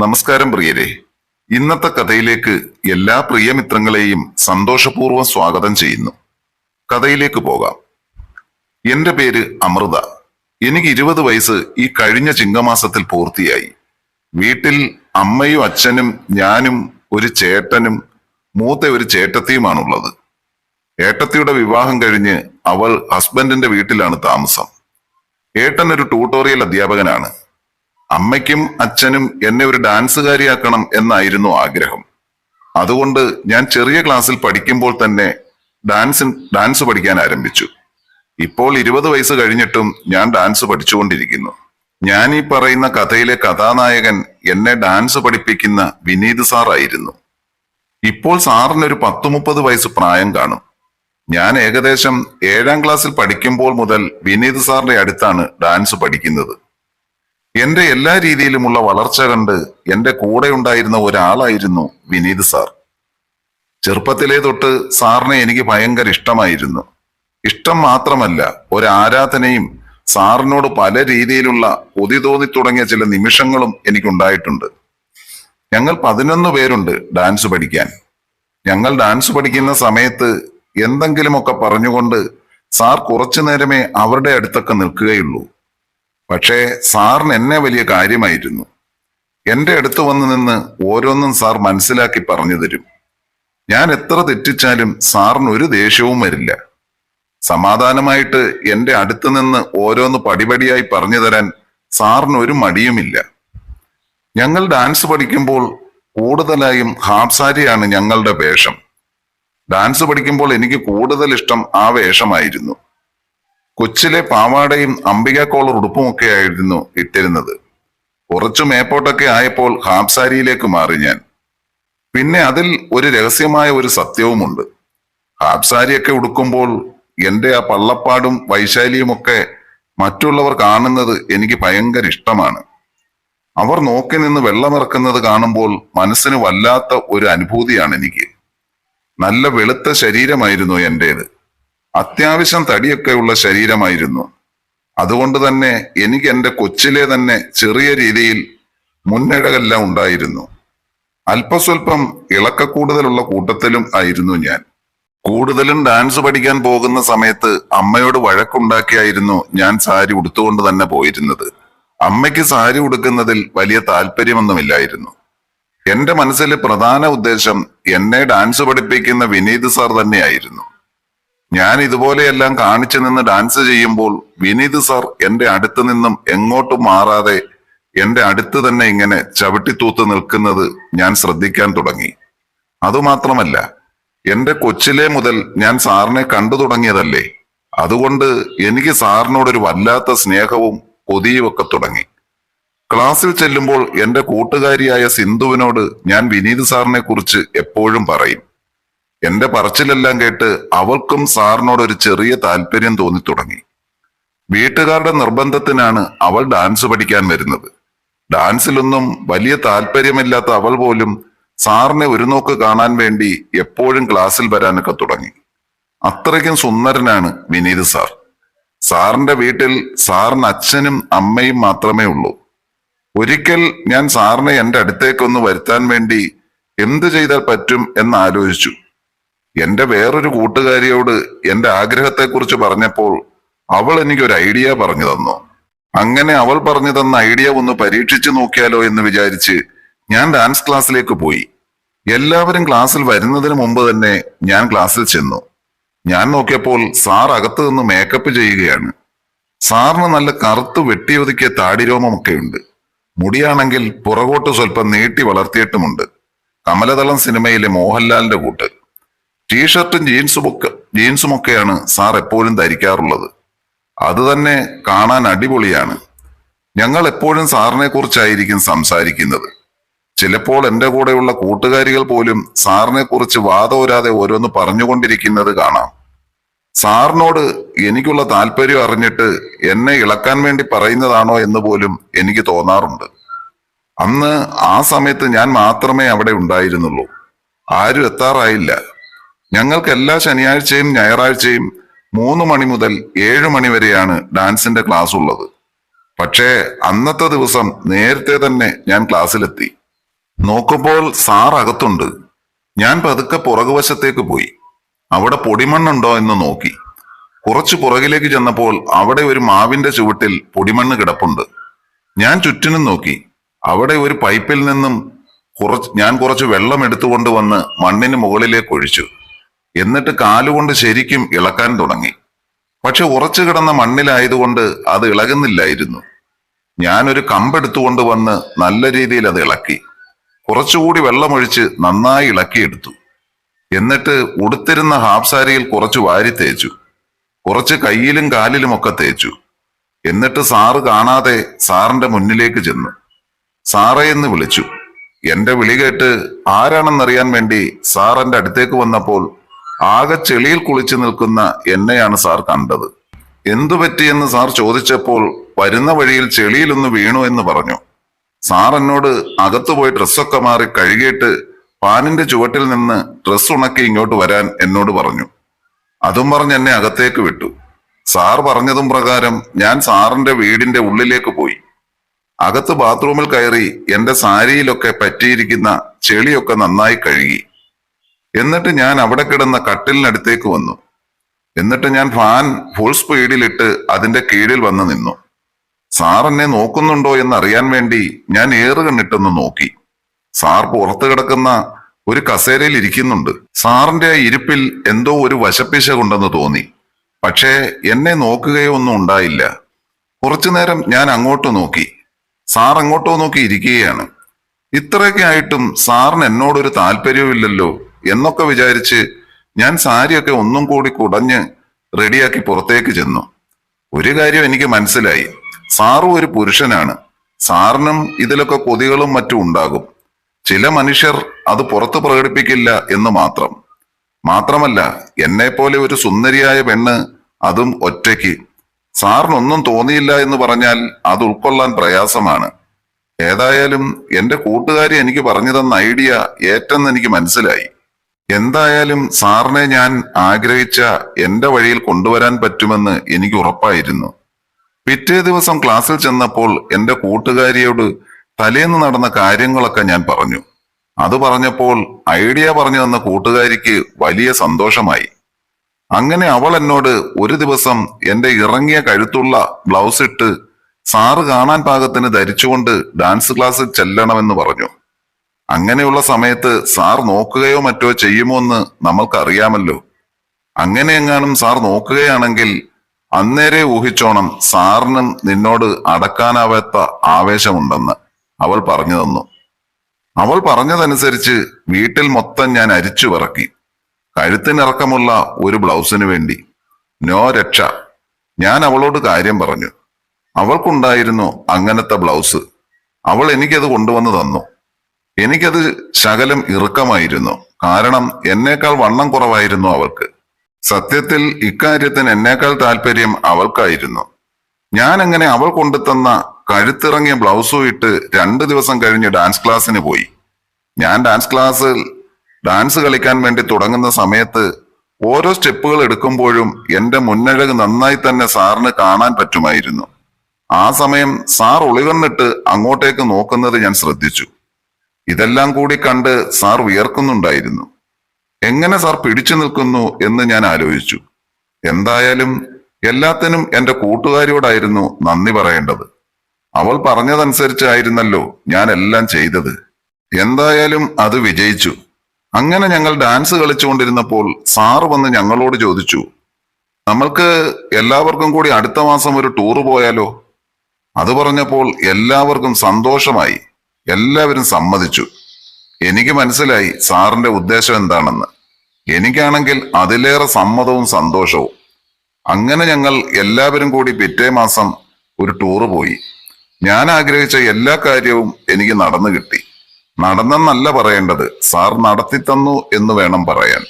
നമസ്കാരം പ്രിയരെ. ഇന്നത്തെ കഥയിലേക്ക് എല്ലാ പ്രിയമിത്രങ്ങളെയും സന്തോഷപൂർവം സ്വാഗതം ചെയ്യുന്നു. കഥയിലേക്ക് പോകാം. എന്റെ പേര് അമൃത. എനിക്ക് ഇരുപത് വയസ്സ് ഈ കഴിഞ്ഞ ചിങ്ങമാസത്തിൽ പൂർത്തിയായി. വീട്ടിൽ അമ്മയും അച്ഛനും ഞാനും ഒരു ചേട്ടനും മൂത്ത ഒരു ചേട്ടത്തിയുമാണുള്ളത്. ഏട്ടത്തിയുടെ വിവാഹം കഴിഞ്ഞ് അവൾ ഹസ്ബൻഡിന്റെ വീട്ടിലാണ് താമസം. ഏട്ടൻ ഒരു ട്യൂട്ടോറിയൽ അധ്യാപകനാണ്. അമ്മയ്ക്കും അച്ഛനും എന്നെ ഒരു ഡാൻസുകാരിയാക്കണം എന്നായിരുന്നു ആഗ്രഹം. അതുകൊണ്ട് ഞാൻ ചെറിയ ക്ലാസ്സിൽ പഠിക്കുമ്പോൾ തന്നെ ഡാൻസ് ഡാൻസ് പഠിക്കാൻ ആരംഭിച്ചു. ഇപ്പോൾ ഇരുപത് വയസ്സ് കഴിഞ്ഞിട്ടും ഞാൻ ഡാൻസ് പഠിച്ചുകൊണ്ടിരിക്കുന്നു. ഞാൻ ഈ പറയുന്ന കഥയിലെ കഥാനായകൻ എന്നെ ഡാൻസ് പഠിപ്പിക്കുന്ന വിനീത് സാർ ആയിരുന്നു. ഇപ്പോൾ സാറിന് ഒരു പത്ത് മുപ്പത് വയസ്സ് പ്രായം കാണും. ഞാൻ ഏകദേശം ഏഴാം ക്ലാസ്സിൽ പഠിക്കുമ്പോൾ മുതൽ വിനീത് സാറിന്റെ അടുത്താണ് ഡാൻസ് പഠിക്കുന്നത്. എന്റെ എല്ലാ രീതിയിലുമുള്ള വളർച്ച കണ്ട് എന്റെ കൂടെ ഉണ്ടായിരുന്ന ഒരാളായിരുന്നു വിനീത് സാർ. ചെറുപ്പത്തിലേ തൊട്ട് സാറിനെ എനിക്ക് ഭയങ്കര ഇഷ്ടമായിരുന്നു. ഇഷ്ടം മാത്രമല്ല ഒരാരാധനയും സാറിനോട് പല രീതിയിലുള്ള കൊതി തോന്നി തുടങ്ങിയ ചില നിമിഷങ്ങളും എനിക്കുണ്ടായിട്ടുണ്ട്. ഞങ്ങൾ പതിനൊന്ന് പേരുണ്ട് ഡാൻസ് പഠിക്കാൻ. ഞങ്ങൾ ഡാൻസ് പഠിക്കുന്ന സമയത്ത് എന്തെങ്കിലുമൊക്കെ പറഞ്ഞുകൊണ്ട് സാർ കുറച്ചു നേരമേ അവരുടെ അടുത്തൊക്കെ നിൽക്കുകയുള്ളൂ. പക്ഷേ സാറിന് എന്നെ വലിയ കാര്യമായിരുന്നു. എന്റെ അടുത്ത് വന്ന് നിന്ന് ഓരോന്നും സാർ മനസ്സിലാക്കി പറഞ്ഞു തരും. ഞാൻ എത്ര തെറ്റിച്ചാലും സാറിന് ഒരു ദേഷ്യവും വരില്ല. സമാധാനമായിട്ട് എന്റെ അടുത്ത് നിന്ന് ഓരോന്ന് പടിപടിയായി പറഞ്ഞു തരാൻ സാറിന് ഒരു മടിയുമില്ല. ഞങ്ങൾ ഡാൻസ് പഠിക്കുമ്പോൾ കൂടുതലായും ഹാഫ് സാരിയാണ് ഞങ്ങളുടെ വേഷം. ഡാൻസ് പഠിക്കുമ്പോൾ എനിക്ക് കൂടുതൽ ഇഷ്ടം ആ വേഷമായിരുന്നു. കൊച്ചിലെ പാവാടയും അംബിക കോളർ ഉടുപ്പുമൊക്കെ ആയിരുന്നു ഇട്ടിരുന്നത്. കുറച്ചു മേപ്പോട്ടൊക്കെ ആയപ്പോൾ ഹാഫ് സാരിയിലേക്ക് മാറി ഞാൻ. പിന്നെ അതിൽ ഒരു രഹസ്യമായ ഒരു സത്യവുമുണ്ട്. ഹാഫ് സാരിയൊക്കെ ഉടുക്കുമ്പോൾ എന്റെ ആ പള്ളപ്പാടും വൈശാലിയും ഒക്കെ മറ്റുള്ളവർ കാണുന്നത് എനിക്ക് ഭയങ്കര ഇഷ്ടമാണ്. അവർ നോക്കി നിന്ന് വെള്ളമിറക്കുന്നത് കാണുമ്പോൾ മനസ്സിന് വല്ലാത്ത ഒരു അനുഭൂതിയാണ് എനിക്ക്. നല്ല വെളുത്ത ശരീരമായിരുന്നു എന്റേത് അത്യാവശ്യം തടിയൊക്കെയുള്ള ശരീരമായിരുന്നു. അതുകൊണ്ട് തന്നെ എനിക്ക് എന്റെ കൊച്ചിലെ തന്നെ ചെറിയ രീതിയിൽ മുന്നിഴകെല്ലാം ഉണ്ടായിരുന്നു. അല്പസ്വല്പം ഇളക്ക കൂടുതലുള്ള കൂട്ടത്തിലും ആയിരുന്നു ഞാൻ. കൂടുതലും ഡാൻസ് പഠിക്കാൻ പോകുന്ന സമയത്ത് അമ്മയോട് വഴക്കുണ്ടാക്കിയായിരുന്നു ഞാൻ സാരി ഉടുത്തുകൊണ്ട് തന്നെ പോയിരുന്നത്. അമ്മയ്ക്ക് സാരി ഉടുക്കുന്നതിൽ വലിയ താല്പര്യമൊന്നുമില്ലായിരുന്നു. എന്റെ മനസ്സിലെ പ്രധാന ഉദ്ദേശം എന്നെ ഡാൻസ് പഠിപ്പിക്കുന്ന വിനീത് സാർ തന്നെയായിരുന്നു. ഞാൻ ഇതുപോലെയെല്ലാം കാണിച്ചു നിന്ന് ഡാൻസ് ചെയ്യുമ്പോൾ വിനീത് സാർ എന്റെ അടുത്ത് നിന്നും എങ്ങോട്ടും മാറാതെ എന്റെ അടുത്ത് തന്നെ ഇങ്ങനെ ചവിട്ടിത്തൂത്ത് നിൽക്കുന്നത് ഞാൻ ശ്രദ്ധിക്കാൻ തുടങ്ങി. അതുമാത്രമല്ല എന്റെ കൊച്ചിലെ മുതൽ ഞാൻ സാറിനെ കണ്ടു തുടങ്ങിയതല്ലേ? അതുകൊണ്ട് എനിക്ക് സാറിനോടൊരു വല്ലാത്ത സ്നേഹവും കൊതിയും ഒക്കെ തുടങ്ങി. ക്ലാസ്സിൽ ചെല്ലുമ്പോൾ എന്റെ കൂട്ടുകാരിയായ സിന്ധുവിനോട് ഞാൻ വിനീത് സാറിനെ കുറിച്ച് എപ്പോഴും പറയും. എന്റെ പറച്ചിലെല്ലാം കേട്ട് അവൾക്കും സാറിനോട് ഒരു ചെറിയ താല്പര്യം തോന്നി തുടങ്ങി. വീട്ടുകാരുടെ നിർബന്ധത്തിനാണ് അവൾ ഡാൻസ് പഠിക്കാൻ വരുന്നത്. ഡാൻസിലൊന്നും വലിയ താല്പര്യമില്ലാത്ത അവൾ പോലും സാറിനെ ഒരു നോക്ക് കാണാൻ വേണ്ടി എപ്പോഴും ക്ലാസ്സിൽ വരാനൊക്കെ തുടങ്ങി. അത്രയ്ക്കും സുന്ദരനാണ് വിനീത് സാർ. സാറിന്റെ വീട്ടിൽ സാറിന് അച്ഛനും അമ്മയും മാത്രമേ ഉള്ളൂ. ഒരിക്കൽ ഞാൻ സാറിനെ എന്റെ അടുത്തേക്കൊന്ന് വരുത്താൻ വേണ്ടി എന്ത് ചെയ്താൽ പറ്റും എന്ന് ആലോചിച്ചു. എന്റെ വേറൊരു കൂട്ടുകാരിയോട് എന്റെ ആഗ്രഹത്തെക്കുറിച്ച് പറഞ്ഞപ്പോൾ അവൾ എനിക്ക് ഒരു ഐഡിയ പറഞ്ഞു തന്നു. അങ്ങനെ അവൾ പറഞ്ഞു തന്ന ഐഡിയ ഒന്ന് പരീക്ഷിച്ചു നോക്കിയാലോ എന്ന് വിചാരിച്ച് ഞാൻ ഡാൻസ് ക്ലാസ്സിലേക്ക് പോയി. എല്ലാവരും ക്ലാസ്സിൽ വരുന്നതിന് മുമ്പ് തന്നെ ഞാൻ ക്ലാസ്സിൽ ചെന്നു. ഞാൻ നോക്കിയപ്പോൾ സാർ അകത്ത് നിന്ന് മേക്കപ്പ് ചെയ്യുകയാണ്. സാറിന് നല്ല കറുത്ത് വെട്ടിയൊതുക്കിയ താടിരോമമൊക്കെ ഉണ്ട് മുടിയാണെങ്കിൽ പുറകോട്ട് സ്വല്പം നീട്ടി വളർത്തിയിട്ടുമുണ്ട്. കമലതളം സിനിമയിലെ മോഹൻലാലിന്റെ കൂട്ട്. ടീഷർട്ടും ജീൻസും ഒക്കെ ജീൻസും ഒക്കെയാണ് സാർ എപ്പോഴും ധരിക്കാറുള്ളത്. അത് തന്നെ കാണാൻ അടിപൊളിയാണ്. ഞങ്ങൾ എപ്പോഴും സാറിനെ കുറിച്ചായിരിക്കും സംസാരിക്കുന്നത്. ചിലപ്പോൾ എന്റെ കൂടെയുള്ള കൂട്ടുകാരികൾ പോലും സാറിനെ കുറിച്ച് വാദോരാതെ ഓരോന്ന് പറഞ്ഞുകൊണ്ടിരിക്കുന്നത് കാണാം. സാറിനോട് എനിക്കുള്ള താല്പര്യം അറിഞ്ഞിട്ട് എന്നെ ഇളക്കാൻ വേണ്ടി പറയുന്നതാണോ എന്ന് പോലും എനിക്ക് തോന്നാറുണ്ട്. അന്ന് ആ സമയത്ത് ഞാൻ മാത്രമേ അവിടെ ഉണ്ടായിരുന്നുള്ളൂ. ആരും എത്താറായില്ല. ഞങ്ങൾക്ക് എല്ലാ ശനിയാഴ്ചയും ഞായറാഴ്ചയും മൂന്ന് മണി മുതൽ ഏഴ് മണി വരെയാണ് ഡാൻസിന്റെ ക്ലാസ് ഉള്ളത്. പക്ഷേ അന്നത്തെ ദിവസം നേരത്തെ തന്നെ ഞാൻ ക്ലാസ്സിലെത്തി. നോക്കുമ്പോൾ സാർ അകത്തുണ്ട്. ഞാൻ പതുക്കെ പുറകുവശത്തേക്ക് പോയി. അവിടെ പൊടിമണ്ണുണ്ടോ എന്ന് നോക്കി. കുറച്ചു പുറകിലേക്ക് ചെന്നപ്പോൾ അവിടെ ഒരു മാവിന്റെ ചുവട്ടിൽ പൊടിമണ്ണ് കിടപ്പുണ്ട്. ഞാൻ ചുറ്റിനും നോക്കി. അവിടെ ഒരു പൈപ്പിൽ നിന്നും കുറച്ച് ഞാൻ കുറച്ച് വെള്ളം എടുത്തുകൊണ്ട് വന്ന് മണ്ണിന് മുകളിലേക്ക് ഒഴിച്ചു. എന്നിട്ട് കാലുകൊണ്ട് ശരിക്കും ഇളക്കാൻ തുടങ്ങി. പക്ഷെ ഉറച്ചു കിടന്ന മണ്ണിലായതുകൊണ്ട് അത് ഇളകുന്നില്ലായിരുന്നു. ഞാനൊരു കമ്പെടുത്തുകൊണ്ട് വന്ന് നല്ല രീതിയിൽ അത് ഇളക്കി. കുറച്ചുകൂടി വെള്ളമൊഴിച്ച് നന്നായി ഇളക്കിയെടുത്തു. എന്നിട്ട് ഉടുത്തിരുന്ന ഹാഫ് സാരിയിൽ കുറച്ച് വാരി തേച്ചു. കുറച്ച് കയ്യിലും കാലിലുമൊക്കെ തേച്ചു. എന്നിട്ട് സാറ് കാണാതെ സാറിന്റെ മുന്നിലേക്ക് ചെന്നു. സാറേ എന്ന് വിളിച്ചു. എന്റെ വിളി കേട്ട് ആരാണെന്നറിയാൻ വേണ്ടി സാർ എന്റെ അടുത്തേക്ക് വന്നപ്പോൾ ആകെ ചെളിയിൽ കുളിച്ചു നിൽക്കുന്ന എന്നെയാണ് സാർ കണ്ടത്. എന്തു പറ്റിയെന്ന് സാർ ചോദിച്ചപ്പോൾ വരുന്ന വഴിയിൽ ചെളിയിലൊന്ന് വീണു എന്ന് പറഞ്ഞു. സാർ എന്നോട് അകത്തു പോയി ഡ്രസ്സൊക്കെ മാറി കഴുകിയിട്ട് പാനിന്റെ ചുവട്ടിൽ നിന്ന് ഡ്രസ് ഉണക്കി ഇങ്ങോട്ട് വരാൻ എന്നോട് പറഞ്ഞു. അതും പറഞ്ഞ് എന്നെ അകത്തേക്ക് വിട്ടു. സാർ പറഞ്ഞതും പ്രകാരം ഞാൻ സാറിന്റെ വീടിന്റെ ഉള്ളിലേക്ക് പോയി. അകത്ത് ബാത്റൂമിൽ കയറി എന്റെ സാരിയിലൊക്കെ പറ്റിയിരിക്കുന്ന ചെളിയൊക്കെ നന്നായി കഴുകി. എന്നിട്ട് ഞാൻ അവിടെ കിടന്ന കട്ടിലിനടുത്തേക്ക് വന്നു. എന്നിട്ട് ഞാൻ ഫാൻ ഫുൾ സ്പീഡിലിട്ട് അതിന്റെ കീഴിൽ വന്ന് നിന്നു. സാർ എന്നെ നോക്കുന്നുണ്ടോ എന്ന് അറിയാൻ വേണ്ടി ഞാൻ ഏറുകണ്ണിട്ടൊന്ന് നോക്കി. സാർ പുറത്തു കിടക്കുന്ന ഒരു കസേരയിൽ ഇരിക്കുന്നുണ്ട്. സാറിന്റെ ആ ഇരിപ്പിൽ എന്തോ ഒരു വശപ്പിശ കൊണ്ടെന്ന് തോന്നി. പക്ഷേ എന്നെ നോക്കുകയോ ഒന്നും ഉണ്ടായില്ല. കുറച്ചു നേരം ഞാൻ അങ്ങോട്ട് നോക്കി. സാർ അങ്ങോട്ടോ നോക്കി ഇരിക്കുകയാണ്. ഇത്രയൊക്കെ ആയിട്ടും സാറിന് എന്നോടൊരു താല്പര്യവുമില്ലല്ലോ. എന്നൊക്കെ വിചാരിച്ച് ഞാൻ സാരിയൊക്കെ ഒന്നും കൂടി കുടഞ്ഞ് റെഡിയാക്കി പുറത്തേക്ക് ചെന്നു. ഒരു കാര്യം എനിക്ക് മനസ്സിലായി. സാറും ഒരു പുരുഷനാണ്. സാറിനും ഇതിലൊക്കെ കൊതികളും മറ്റും ഉണ്ടാകും. ചില മനുഷ്യർ അത് പുറത്ത് പ്രകടിപ്പിക്കില്ല എന്ന് മാത്രം. മാത്രമല്ല എന്നെ പോലെ ഒരു സുന്ദരിയായ പെണ്ണ് അതും ഒറ്റയ്ക്ക്. സാറിനൊന്നും തോന്നിയില്ല എന്ന് പറഞ്ഞാൽ അത് ഉൾക്കൊള്ളാൻ പ്രയാസമാണ്. ഏതായാലും എന്റെ കൂട്ടുകാരി എനിക്ക് പറഞ്ഞു തന്ന ഐഡിയ ഏറ്റെന്ന് എനിക്ക് മനസ്സിലായി. എന്തായാലും സാറിനെ ഞാൻ ആഗ്രഹിച്ച എന്റെ വഴിയിൽ കൊണ്ടുവരാൻ പറ്റുമെന്ന് എനിക്ക് ഉറപ്പായിരുന്നു. പിറ്റേ ദിവസം ക്ലാസ്സിൽ ചെന്നപ്പോൾ എന്റെ കൂട്ടുകാരിയോട് തലേന്ന് നടന്ന കാര്യങ്ങളൊക്കെ ഞാൻ പറഞ്ഞു. അത് പറഞ്ഞപ്പോൾ ഐഡിയ പറഞ്ഞു തന്ന കൂട്ടുകാരിക്ക് വലിയ സന്തോഷമായി. അങ്ങനെ അവൾ എന്നോട് ഒരു ദിവസം എന്റെ ഇറങ്ങിയ കഴുത്തുള്ള ബ്ലൗസ് ഇട്ട് സാറ് കാണാൻ പാകത്തിന് ധരിച്ചുകൊണ്ട് ഡാൻസ് ക്ലാസ്സിൽ ചെല്ലണമെന്ന് പറഞ്ഞു. അങ്ങനെയുള്ള സമയത്ത് സാർ നോക്കുകയോ മറ്റോ ചെയ്യുമോ എന്ന് നമ്മൾക്കറിയാമല്ലോ. അങ്ങനെ എങ്ങാനും സാർ നോക്കുകയാണെങ്കിൽ അന്നേരെ ഊഹിച്ചോണം സാറിനും നിന്നോട് അടക്കാനാവാത്ത ആവേശമുണ്ടെന്ന് അവൾ പറഞ്ഞു തന്നു. അവൾ പറഞ്ഞതനുസരിച്ച് വീട്ടിൽ മൊത്തം ഞാൻ അരിച്ചു പറക്കി. കഴുത്തിനിറക്കമുള്ള ഒരു ബ്ലൗസിനു വേണ്ടി. നോ രക്ഷ. ഞാൻ അവളോട് കാര്യം പറഞ്ഞു. അവൾക്കുണ്ടായിരുന്നു അങ്ങനത്തെ ബ്ലൗസ്. അവൾ എനിക്കത് കൊണ്ടുവന്ന് തന്നു. എനിക്കത് ശകലം ഇറുക്കമായിരുന്നു. കാരണം എന്നേക്കാൾ വണ്ണം കുറവായിരുന്നു അവൾക്ക്. സത്യത്തിൽ ഇക്കാര്യത്തിന് എന്നേക്കാൾ താല്പര്യം അവൾക്കായിരുന്നു. ഞാൻ അങ്ങനെ അവൾ കൊണ്ടുതന്ന കഴുത്തിറങ്ങിയ ബ്ലൗസും ഇട്ട് രണ്ടു ദിവസം കഴിഞ്ഞ് ഡാൻസ് ക്ലാസ്സിന് പോയി. ഞാൻ ഡാൻസ് ക്ലാസ്സിൽ ഡാൻസ് കളിക്കാൻ വേണ്ടി തുടങ്ങുന്ന സമയത്ത് ഓരോ സ്റ്റെപ്പുകൾ എടുക്കുമ്പോഴും എന്റെ മുന്നഴക് നന്നായി തന്നെ സാറിന് കാണാൻ പറ്റുമായിരുന്നു. ആ സമയം സാർ ഒളിവന്നിട്ട് അങ്ങോട്ടേക്ക് നോക്കുന്നത് ഞാൻ ശ്രദ്ധിച്ചു. ഇതെല്ലാം കൂടി കണ്ട് സാർ വിയർക്കുന്നുണ്ടായിരുന്നു. എങ്ങനെ സാർ പിടിച്ചു നിൽക്കുന്നു എന്ന് ഞാൻ ആലോചിച്ചു. എന്തായാലും എല്ലാത്തിനും എന്റെ കൂട്ടുകാരിയോടായിരുന്നു നന്ദി പറയേണ്ടത്. അവൾ പറഞ്ഞതനുസരിച്ചായിരുന്നല്ലോ ഞാൻ എല്ലാം ചെയ്തത്. എന്തായാലും അത് വിജയിച്ചു. അങ്ങനെ ഞങ്ങൾ ഡാൻസ് കളിച്ചുകൊണ്ടിരുന്നപ്പോൾ സാറ് വന്ന് ഞങ്ങളോട് ചോദിച്ചു നമ്മൾക്ക് എല്ലാവർക്കും കൂടി അടുത്ത മാസം ഒരു ടൂറ് പോയാലോ? അത് പറഞ്ഞപ്പോൾ എല്ലാവർക്കും സന്തോഷമായി. എല്ലാവരും സമ്മതിച്ചു. എനിക്ക് മനസ്സിലായി സാറിന്റെ ഉദ്ദേശം എന്താണെന്ന്. എനിക്കാണെങ്കിൽ അതിലേറെ സമ്മതവും സന്തോഷവും. അങ്ങനെ ഞങ്ങൾ എല്ലാവരും കൂടി പിറ്റേ മാസം ഒരു ടൂറ് പോയി. ഞാൻ ആഗ്രഹിച്ച എല്ലാ കാര്യവും എനിക്ക് നടന്നു കിട്ടി. നടന്നെന്നല്ല പറയേണ്ടത് സാർ നടത്തിത്തന്നു എന്ന് വേണം പറയാൻ.